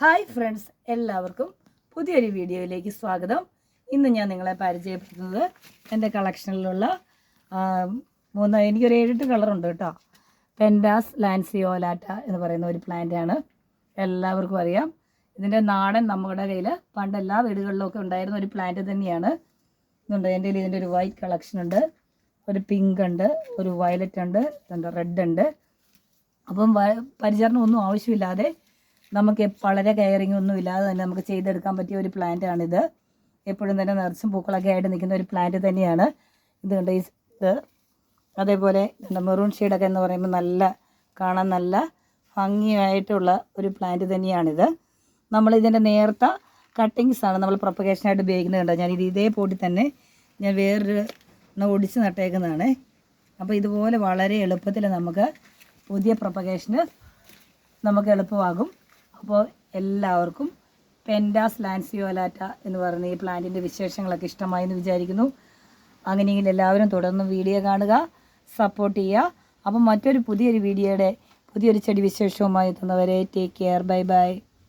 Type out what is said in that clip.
Hi friends എല്ലാവർക്കും പുതിയൊരു വീഡിയോയിലേക്ക് സ്വാഗതം. ഇന്ന് ഞാൻ നിങ്ങളെ പരിചയപ്പെടുത്തുന്നത് എന്റെ കളക്ഷനിലുള്ള മൂന്ന് എനിക്കൊരു ഏഴെട്ട് കളറുണ്ട് കേട്ടോ. പെൻഡാസ് ലാൻസിയോലാറ്റ എന്ന് പറയുന്ന ഒരു പ്ലാന്റാണ് എല്ലാവർക്കും അറിയാം. ഇതിന്റെ നാടൻ നമ്മുടെ കയ്യിൽ പണ്ട് എല്ലാ വീടുകളിലൊക്കെ ഉണ്ടായിരുന്ന ഒരു പ്ലാന്റ് തന്നെയാണ്. ഇതുണ്ട് എന്റെ കയ്യിൽ ഇതിന്റെ ഒരു വൈറ്റ് കളക്ഷൻ ഉണ്ട്. ഒരു പിങ്ക് ഉണ്ട് ഒരു വയലറ്റ് ഉണ്ട് ഇതുണ്ട് റെഡ് ഉണ്ട്. അപ്പം പരിചരണം ഒന്നും ആവശ്യമില്ലാതെ നമുക്ക് വളരെ കെയറിങ് ഒന്നും ഇല്ലാതെ തന്നെ നമുക്ക് ചെയ്തെടുക്കാൻ പറ്റിയ ഒരു പ്ലാന്റ് ആണിത്. എപ്പോഴും തന്നെ നിറച്ചും പൂക്കളൊക്കെ ആയിട്ട് നിൽക്കുന്ന ഒരു പ്ലാന്റ് തന്നെയാണ്. ഇത് കണ്ട് ഇത്. അതേപോലെ മെറൂൺ ഷെയ്ഡൊക്കെ എന്ന് പറയുമ്പോൾ നല്ല കാണാൻ നല്ല ഭംഗിയായിട്ടുള്ള ഒരു പ്ലാന്റ് തന്നെയാണിത്. നമ്മൾ ഇതിന്റെ നേർത്ത കട്ടിങ്സാണ് നമ്മൾ പ്രൊപ്പഗേഷനായിട്ട് ഉപയോഗിക്കുന്നത് കണ്ടോ? ഞാനിത് ഇത് ഇതേ പൊടി തന്നെ ഞാൻ വേറൊരു എണ്ണം ഒടിച്ച് നട്ടേക്കുന്നതാണ്. അപ്പോൾ ഇതുപോലെ വളരെ എളുപ്പത്തിൽ നമുക്ക് പുതിയ പ്രൊപ്പഗേഷന് നമുക്ക് എളുപ്പമാകും. അപ്പോൾ എല്ലാവർക്കും പെൻഡാസ് ലാൻസിയോലാറ്റ എന്ന് പറയുന്ന ഈ പ്ലാന്റിന്റെ വിശേഷങ്ങളൊക്കെ ഇഷ്ടമായി എന്ന് വിചാരിക്കുന്നു. അങ്ങനെയെങ്കിൽ എല്ലാവരും തുടർന്ന് വീഡിയോ കാണുക സപ്പോർട്ട് ചെയ്യുക. അപ്പം മറ്റൊരു പുതിയൊരു വീഡിയോയുടെ പുതിയൊരു ചെടി വിശേഷവുമായി എത്തുന്നവരെ ടേക്ക് കെയർ ബൈ ബൈ